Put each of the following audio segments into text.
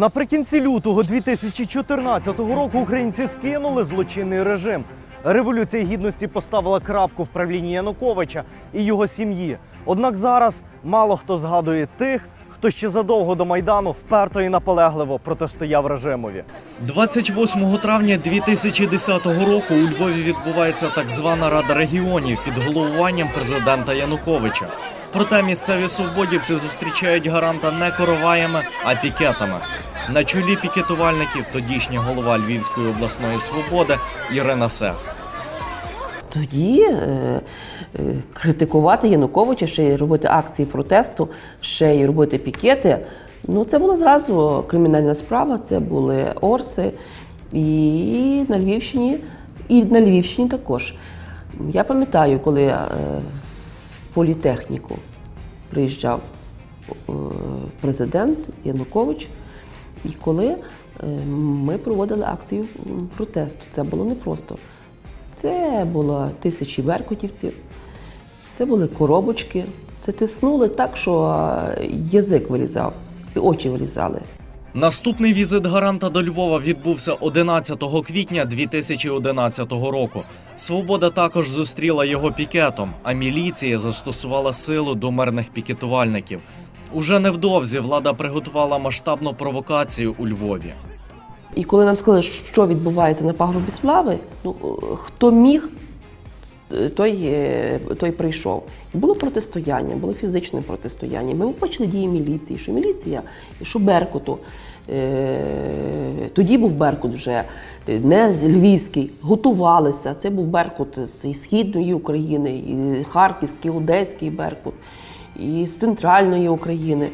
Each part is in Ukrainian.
Наприкінці лютого 2014 року українці скинули злочинний режим. Революція гідності поставила крапку в правлінні Януковича і його сім'ї. Однак зараз мало хто згадує тих, хто ще задовго до майдану вперто і наполегливо протистояв режимові. 28 травня 2010 року у Львові відбувається так звана Рада регіонів під головуванням президента Януковича. Проте місцеві свободівці зустрічають гаранта не короваями, а пікетами. На чолі пікетувальників тодішня голова Львівської обласної свободи Ірина Сех. Тоді е, е, критикувати Януковича, ще й робити акції протесту, ще й робити пікети. Ну, це була зразу кримінальна справа, це були Орси. І на Львівщині, і на Львівщині також. Я пам'ятаю, коли е, політехніку приїжджав е, президент Янукович, і коли е, ми проводили акцію протесту. Це було непросто. Це було тисячі беркутівців, це були коробочки. Це тиснули так, що е, язик вилізав, і очі вилізали. Наступний візит гаранта до Львова відбувся 11 квітня 2011 року. Свобода також зустріла його пікетом, а міліція застосувала силу до мирних пікетувальників. Уже невдовзі влада приготувала масштабну провокацію у Львові. І коли нам сказали, що відбувається на пагорбі слави, ну е, хто міг, той, е, той прийшов. І було протистояння, було фізичне протистояння. Ми побачили дії міліції, що міліція, що Беркуту. Е, Тоді був Беркут вже е, не львівський, готувалися. Це був Беркут з Східної України, і Харківський, Одеський Беркут, і з центральної України.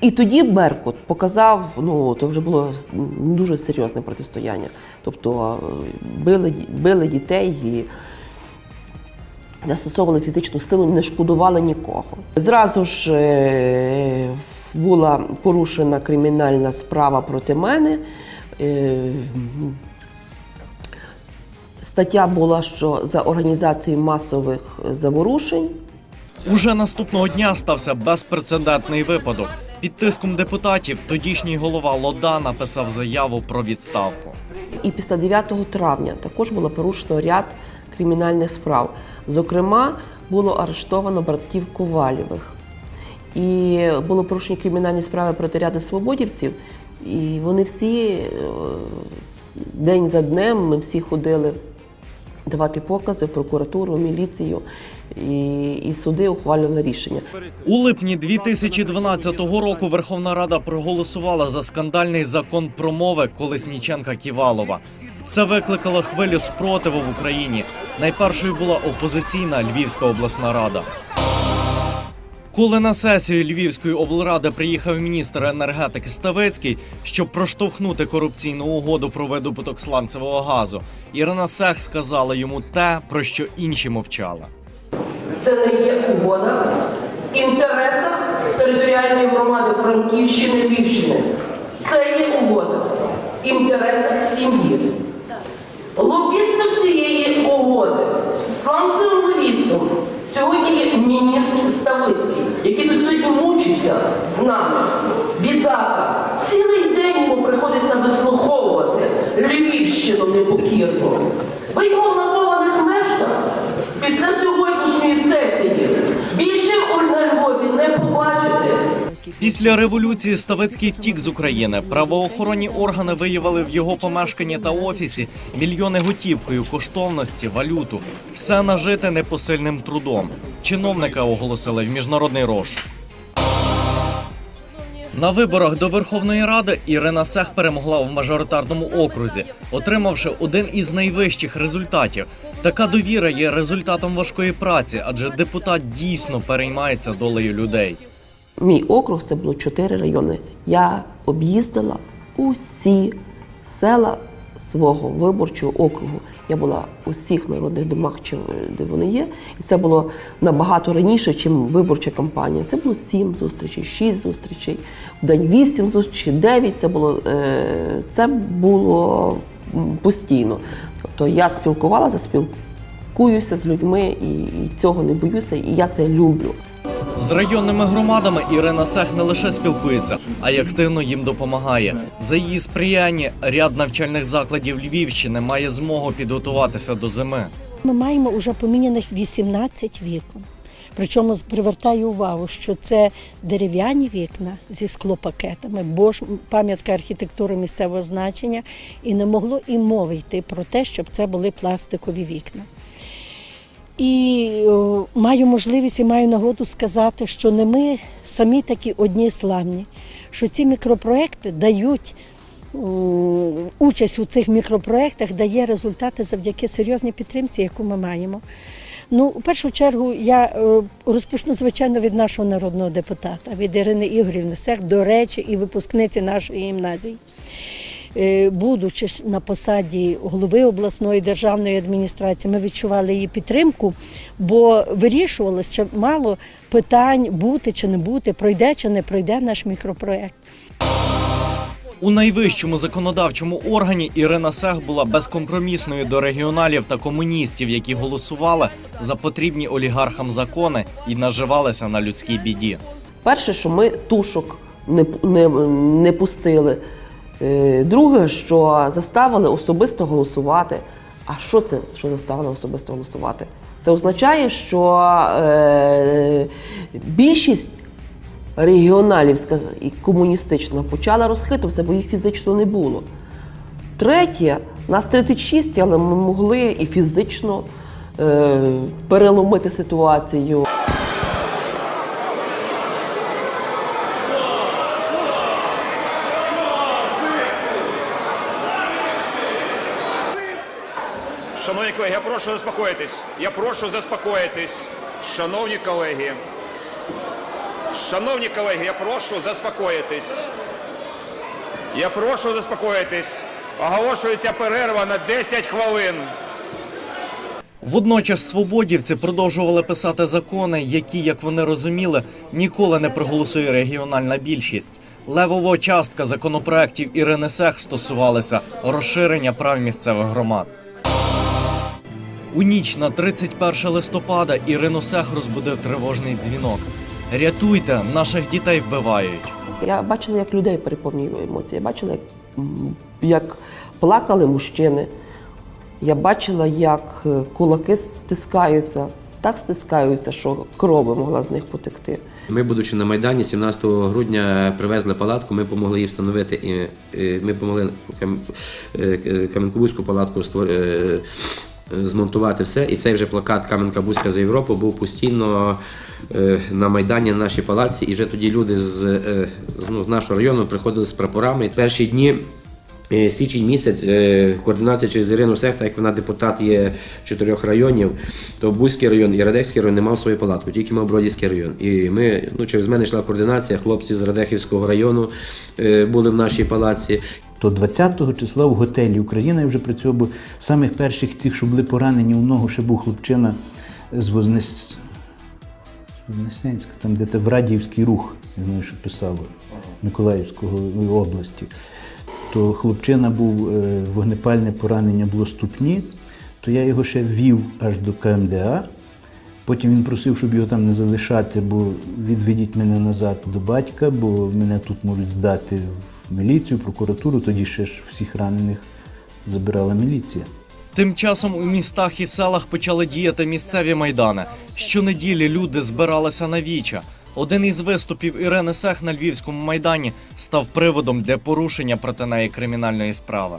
І тоді Беркут показав, ну то вже було дуже серйозне протистояння. Тобто е, били, били дітей і застосовували фізичну силу, не шкодували нікого. Зразу ж е, була порушена кримінальна справа проти мене. Е, Стаття була, що за організацію масових заворушень. Уже наступного дня стався безпрецедентний випадок. Під тиском депутатів тодішній голова Лода написав заяву про відставку. І після 9 травня також було порушено ряд кримінальних справ. Зокрема, було арештовано братів Ковалєвих. І було порушені кримінальні справи проти ряду свободівців. І вони всі е, день за днем ми всі ходили давати покази в прокуратуру, в міліцію, і, і суди ухвалювали рішення. У липні 2012 року Верховна Рада проголосувала за скандальний закон про мови Колесніченка Ківалова. Це викликало хвилю спротиву в Україні. Найпершою була опозиційна Львівська обласна рада. Коли на сесію Львівської облради приїхав міністр енергетики Ставицький, щоб проштовхнути корупційну угоду про видобуток сланцевого газу, Ірина Сех сказала йому те, про що інші мовчали. Це не є угода в інтересах територіальної громади Франківщини Львівщини. Це є угода в інтересах сім'ї. Лобістом цієї угоди, сланцевим лобістом, сьогодні є міністр Ставицький, який тут сьогодні мучиться з нами. Бідака. Цілий день йому приходиться вислуховувати Львівщину непокірну. Ви його в натованих мештах після сьогоднішньої сесії більше на Львові не побачите. Після революції Ставицький втік з України. Правоохоронні органи виявили в його помешканні та офісі мільйони готівкою, коштовності, валюту. Все нажите непосильним трудом. Чиновника оголосили в міжнародний розшук. На виборах до Верховної Ради Ірина Сех перемогла в мажоритарному окрузі, отримавши один із найвищих результатів. Така довіра є результатом важкої праці, адже депутат дійсно переймається долею людей. Мій округ це було чотири райони. Я об'їздила усі села свого виборчого округу. Я була у всіх народних домах, чи- де вони є. І це було набагато раніше, ніж виборча кампанія. Це було сім зустрічей, шість зустрічей, в день вісім зустрічей, дев'ять. Це було, е, це було постійно. Тобто я спілкувалася, спілкуюся з людьми і цього не боюся, і я це люблю. З районними громадами Ірина Сех не лише спілкується, а й активно їм допомагає. За її сприяння ряд навчальних закладів Львівщини має змогу підготуватися до зими. Ми маємо вже поміняних 18 вікон. Причому привертаю увагу, що це дерев'яні вікна зі склопакетами, бо ж пам'ятка архітектури місцевого значення, і не могло і мови йти про те, щоб це були пластикові вікна. І маю можливість і маю нагоду сказати, що не ми самі такі одні славні, що ці мікропроекти дають участь у цих мікропроектах дає результати завдяки серйозній підтримці, яку ми маємо. Ну, у першу чергу я розпочну, звичайно, від нашого народного депутата, від Ірини Ігорівни Сех, до речі, і випускниці нашої гімназії. Е, Будучи ж на посаді голови обласної державної адміністрації, ми відчували її підтримку, бо вирішувалося ще мало питань бути чи не бути, пройде чи не пройде наш мікропроект. У найвищому законодавчому органі Ірина Сех була безкомпромісною до регіоналів та комуністів, які голосували за потрібні олігархам закони і наживалися на людській біді. Перше, що ми тушок не, не, не пустили. Е, Друге, що заставили особисто голосувати. А що це, що заставили особисто голосувати? Це означає, що е, більшість регіоналів і комуністична почала розхитуватися, бо їх фізично не було. Третє, нас 36, але ми могли і фізично е, переломити ситуацію. Шановні колеги, я прошу заспокоїтись. Я прошу заспокоїтись. Шановні колеги. Шановні колеги, я прошу заспокоїтись. Я прошу заспокоїтись. Оголошується перерва на 10 хвилин. Водночас свободівці продовжували писати закони, які, як вони розуміли, ніколи не проголосує регіональна більшість. Левова частка законопроєктів Ірини Сех стосувалися розширення прав місцевих громад. У ніч на 31 листопада Ірину Сех розбудив тривожний дзвінок. Рятуйте, наших дітей вбивають. Я бачила, як людей переповнює емоції. Я бачила, як, як плакали мужчини. Я бачила, як е, кулаки стискаються, так стискаються, що кров могла з них потекти. Ми, будучи на Майдані, 17 грудня привезли палатку, ми допомогли її встановити, і е, ми допомогли Кам- е, Кам'янку-Бузьку палатку е, змонтувати все. І цей вже плакат Кам'янка-Бузька за Європу був постійно е, на Майдані на нашій палаці. І вже тоді люди з, е, ну, з нашого району приходили з прапорами. Перші дні. Е, Січень місяць е, координація через Ірину Сех, так як вона депутат є чотирьох районів, то Бузький район і Радехівський район не мав свою палатку, тільки мав Бродівський район. І ми, ну через мене йшла координація, хлопці з Радехівського району е, були в нашій палаці. То 20 числа в готелі Україна я вже працював, бо самих перших тих, що були поранені у ногу, ще був хлопчина з Вознес... Вознесенська, там де те в Радіївський рух, не знаю, що писало, Миколаївської області. То хлопчина був е, вогнепальне поранення було ступні, то я його ще ввів аж до КМДА. Потім він просив, щоб його там не залишати, бо відведіть мене назад до батька, бо мене тут можуть здати в міліцію, прокуратуру. Тоді ще ж всіх ранених забирала міліція. Тим часом у містах і селах почали діяти місцеві майдани. Щонеділі люди збиралися на віча. Один із виступів Ірини Сех на львівському майдані став приводом для порушення проти неї кримінальної справи.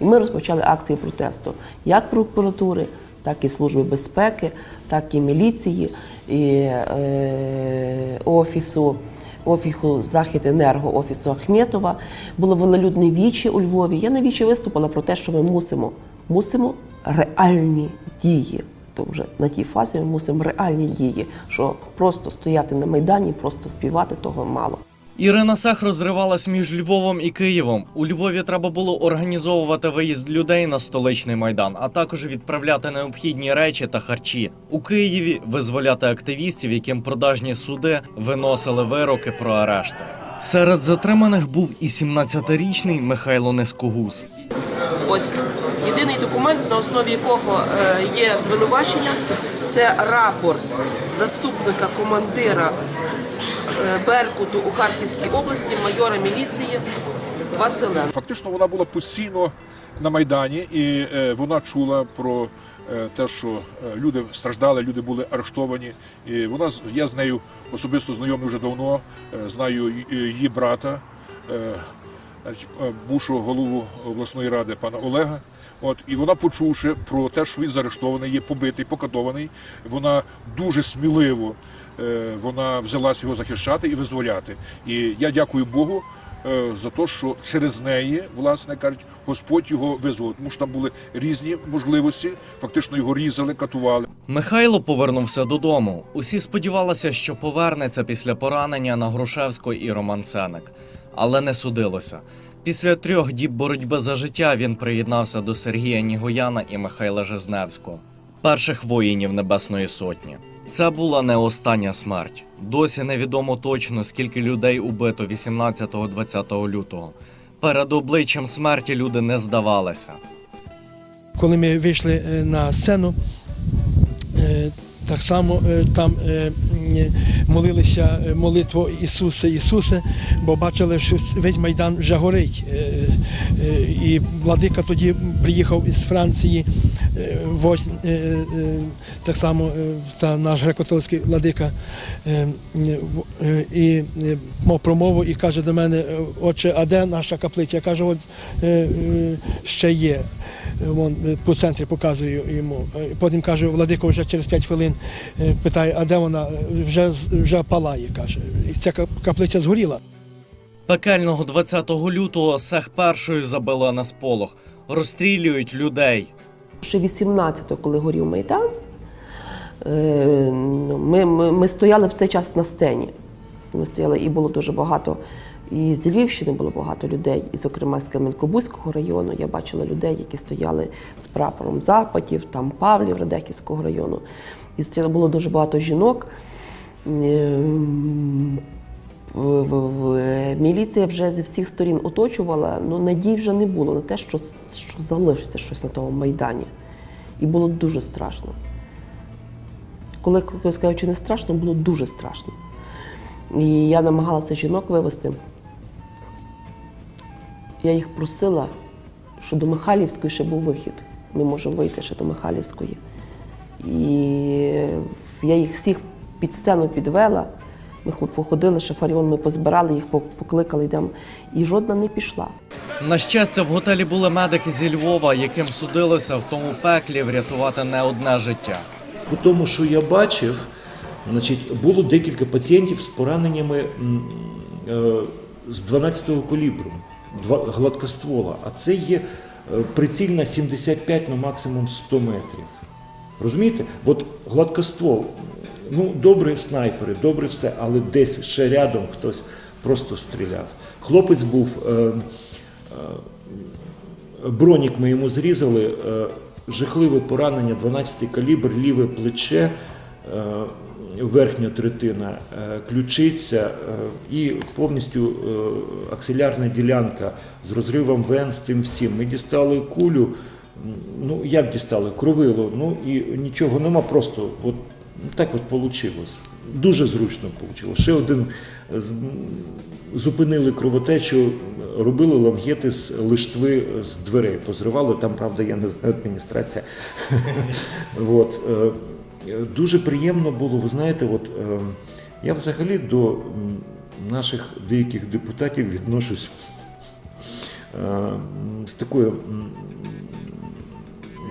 І ми розпочали акції протесту як прокуратури, так і Служби безпеки, так і міліції, і е, офісу. Офісу Захід Енерго, офісу Ахметова було велолюдне вічі у Львові. Я на вічі виступила про те, що ми мусимо, мусимо реальні дії. То вже на тій фазі ми мусимо реальні дії, що просто стояти на майдані, просто співати того мало. Ірина Сех розривалась між Львовом і Києвом. У Львові треба було організовувати виїзд людей на столичний майдан, а також відправляти необхідні речі та харчі. У Києві визволяти активістів, яким продажні суди виносили вироки про арешти. Серед затриманих був і 17-річний Михайло Нескогуз. Ось Єдиний документ, на основі якого е, є звинувачення, це рапорт заступника командира Беркуту у Харківській області, майора міліції Василенка. Фактично вона була постійно на Майдані, і е, вона чула про е, те, що е, люди страждали, люди були арештовані. І вона я з нею особисто знайомий вже давно, знаю її брата, бувшого голову обласної ради пана Олега. От і вона, почувши про те, що він заарештований, є побитий, покатований, вона дуже сміливо вона взялась його захищати і визволяти. І я дякую Богу е, за те, що через неї, власне кажуть, Господь його визволив. Тому що там були різні можливості, фактично його різали, катували. Михайло повернувся додому. Усі сподівалися, що повернеться після поранення на Грушевського і Роман Сенек. Але не судилося. Після трьох діб боротьби за життя він приєднався до Сергія Нігояна і Михайла Жизневського, перших воїнів Небесної Сотні. Це була не остання смерть. Досі невідомо точно, скільки людей убито 18-20 лютого. Перед обличчям смерті люди не здавалися. коли ми вийшли е, на сцену, е, так само е, там молилися молитву Ісусе, Ісусе, бо бачили, що весь Майдан вже горить. І владика тоді приїхав із Франції, е, вось- е, е, так само е, та наш греко-католицький владика, е, е, е, і е, мав промову і каже до мене, е, отче, а де наша каплиця? Я кажу, от е, е, ще є. Вон е, по центрі показую йому. Е, Потім каже, Владико вже через 5 хвилин е, питає, а де вона? Е, Вже, вже палає, каже. І ця каплиця згоріла. Пекельного 20 лютого сех першою забила на сполох. Розстрілюють людей. Ще 18-го, коли горів Майдан, е, ну, ми, ми, ми стояли в цей час на сцені. Ми стояли, і було дуже багато. І з Львівщини було багато людей, і, зокрема, з Кам'янко-Бузького району. Я бачила людей, які стояли з прапором Западів, там Павлів Радехівського району. І стояло було дуже багато жінок. В- Міліція вже зі всіх сторін оточувала, ну надій вже не було на те, що, що залишиться щось на тому майдані. І було дуже страшно. Коли коли сказав, не страшно, було дуже страшно. І я намагалася жінок вивезти. Я їх просила, що до Михайлівської ще був вихід. Ми можемо вийти ще до Михайлівської. І я їх всіх під сцену підвела. Ми хо- походили, шафаріон, ми позбирали їх, покликали, йдемо. І жодна не пішла. На щастя, в готелі були медики зі Львова, яким судилося в тому пеклі врятувати не одне життя. По тому, що я бачив, значить, було декілька пацієнтів з пораненнями е, з 12-го калібру, два- гладкоствола. А це є е, прицільна 75 на максимум 100 метрів. Розумієте? От гладкоствол, ну добре снайпери, добре все, але десь ще рядом хтось просто стріляв. Хлопець був. Е, Бронік ми йому зрізали, е, жахливе поранення, 12-й калібр, ліве плече, е, верхня третина, е, ключиця е, і повністю е, аксилярна ділянка з розривом вен, з тим всім. Ми дістали кулю. Ну, як дістали? Кровило. Ну і нічого нема, просто от так от вийшло. Дуже зручно вийшло. Ще один зупинили кровотечу, робили лангети з лиштви з дверей, позривали. Там, правда, я не знаю адміністрація. От. е, Дуже приємно було, ви знаєте, от, е, я взагалі до наших деяких депутатів відношусь е, з такою.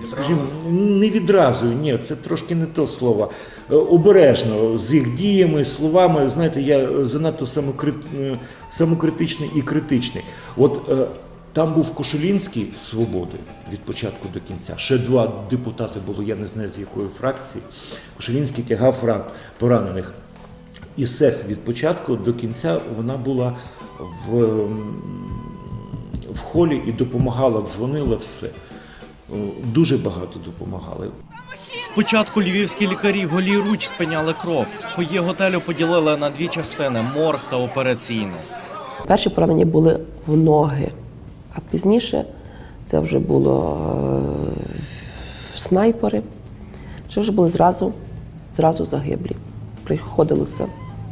Скажімо, не відразу, ні, це трошки не то слово. Е, Обережно з їх діями, словами. Знаєте, я занадто е, самокритичний і критичний. От е, там був Кошулінський свободи від початку до кінця. Ще два депутати було, я не знаю з якої фракції. Кошулінський тягав ран поранених. І сех від початку до кінця вона була в, в холі і допомагала, дзвонила все. О, Дуже багато допомагали. Спочатку львівські лікарі голіруч спиняли кров. Фоє готелю поділили на дві частини морг та операційну. Перші поранення були в ноги, а пізніше це вже було е, снайпери. Це вже були зразу, зразу загиблі. Приходилося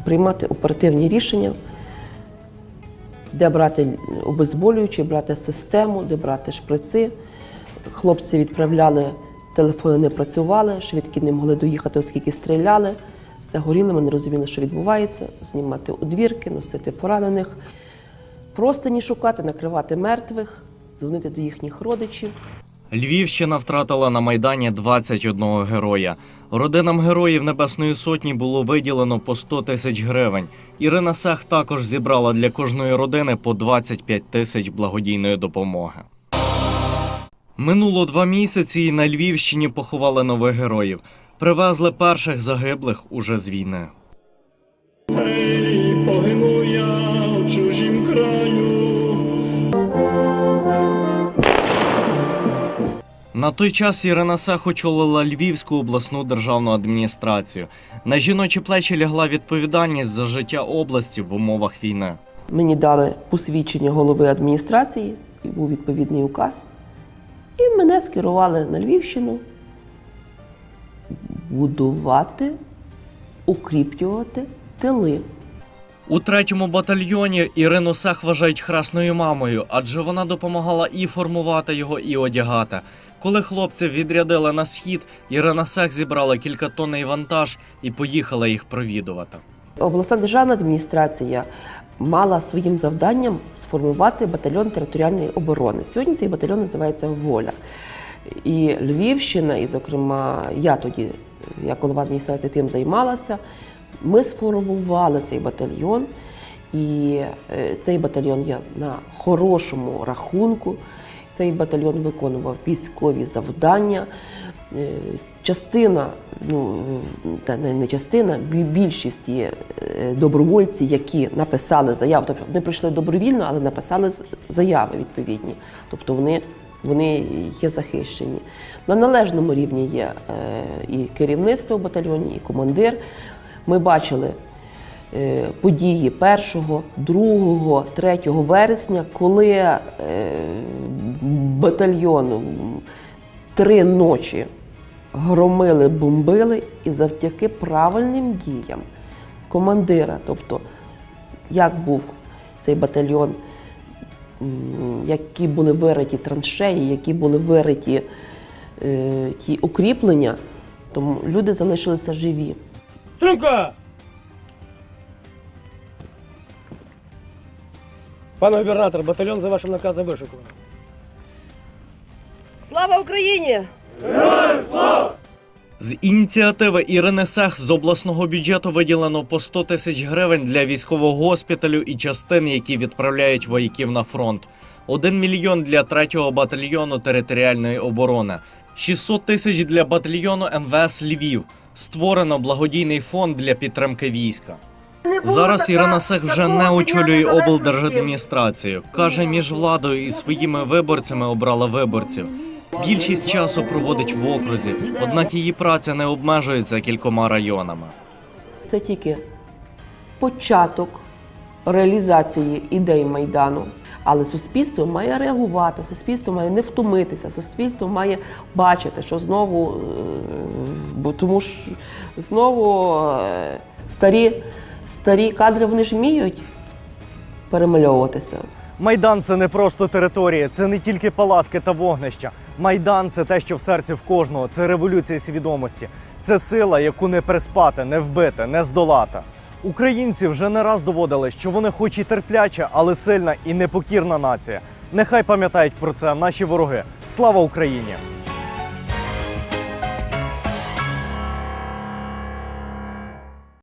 приймати оперативні рішення, де брати обезболюючі, брати систему, де брати шприци. Хлопці відправляли, телефони не працювали, швидкі не могли доїхати, оскільки стріляли. Все горіло, ми не розуміли, що відбувається, знімати одвірки, носити поранених, простині шукати, накривати мертвих, дзвонити до їхніх родичів. Львівщина втратила на майдані 21 героя. Родинам героїв Небесної Сотні було виділено по 100 тисяч гривень. Ірина Сех також зібрала для кожної родини по 25 тисяч благодійної допомоги. Минуло два місяці, і на Львівщині поховали нових героїв. Привезли перших загиблих уже з війни. На той час Ірина Сех очолила Львівську обласну державну адміністрацію. На жіночі плечі лягла відповідальність за життя області в умовах війни. Мені дали посвідчення голови адміністрації, і був відповідний указ. І мене скерували на Львівщину будувати, укріплювати тили. У третьому батальйоні Ірину Сех вважають хресною мамою, адже вона допомагала і формувати його, і одягати. Коли хлопців відрядили на схід, Ірина Сех зібрала кількатонний вантаж і поїхала їх провідувати. Обласна державна адміністрація мала своїм завданням сформувати батальйон територіальної оборони. Сьогодні цей батальйон називається Воля. І Львівщина, і, зокрема, я тоді, як голова адміністрації, тим займалася. Ми сформували цей батальйон, і е, цей батальйон є на хорошому рахунку. Цей батальйон виконував військові завдання. Е, Частина, ну та не частина, більшість є е, добровольці, які написали заяву. Тобто вони прийшли добровільно, але написали заяви відповідні. Тобто вони, вони є захищені. На належному рівні є е, і керівництво в батальйоні, і командир. Ми бачили події 1, 2, 3 вересня, коли е, батальйон три ночі громили, бомбили, і завдяки правильним діям командира, тобто як був цей батальйон, які були вириті траншеї, які були вириті е, ті укріплення, тому люди залишилися живі. Струнка! Пане губернатор, батальйон за вашим наказом вишикуваний. Слава Україні! З ініціативи Ірини Сех з обласного бюджету виділено по 100 тисяч гривень для військового госпіталю і частин, які відправляють вояків на фронт. 1 мільйон для 3-го батальйону територіальної оборони, 600 тисяч для батальйону МВС Львів. Створено благодійний фонд для підтримки війська. Зараз Ірина Сех вже не очолює облдержадміністрацію. Каже, між владою і своїми виборцями обрала виборців. Більшість часу проводить в окрузі, однак її праця не обмежується кількома районами. Це тільки початок реалізації ідей Майдану. Але суспільство має реагувати, суспільство має не втомитися, суспільство має бачити, що знову, е, бо тому ж знову е, старі, старі кадри вони ж вміють перемальовуватися. Майдан це не просто територія, це не тільки палатки та вогнища. Майдан це те, що в серці в кожного. Це революція свідомості. Це сила, яку не приспати, не вбити, не здолати. Українці вже не раз доводили, що вони хоч і терпляча, але сильна і непокірна нація. Нехай пам'ятають про це наші вороги. Слава Україні!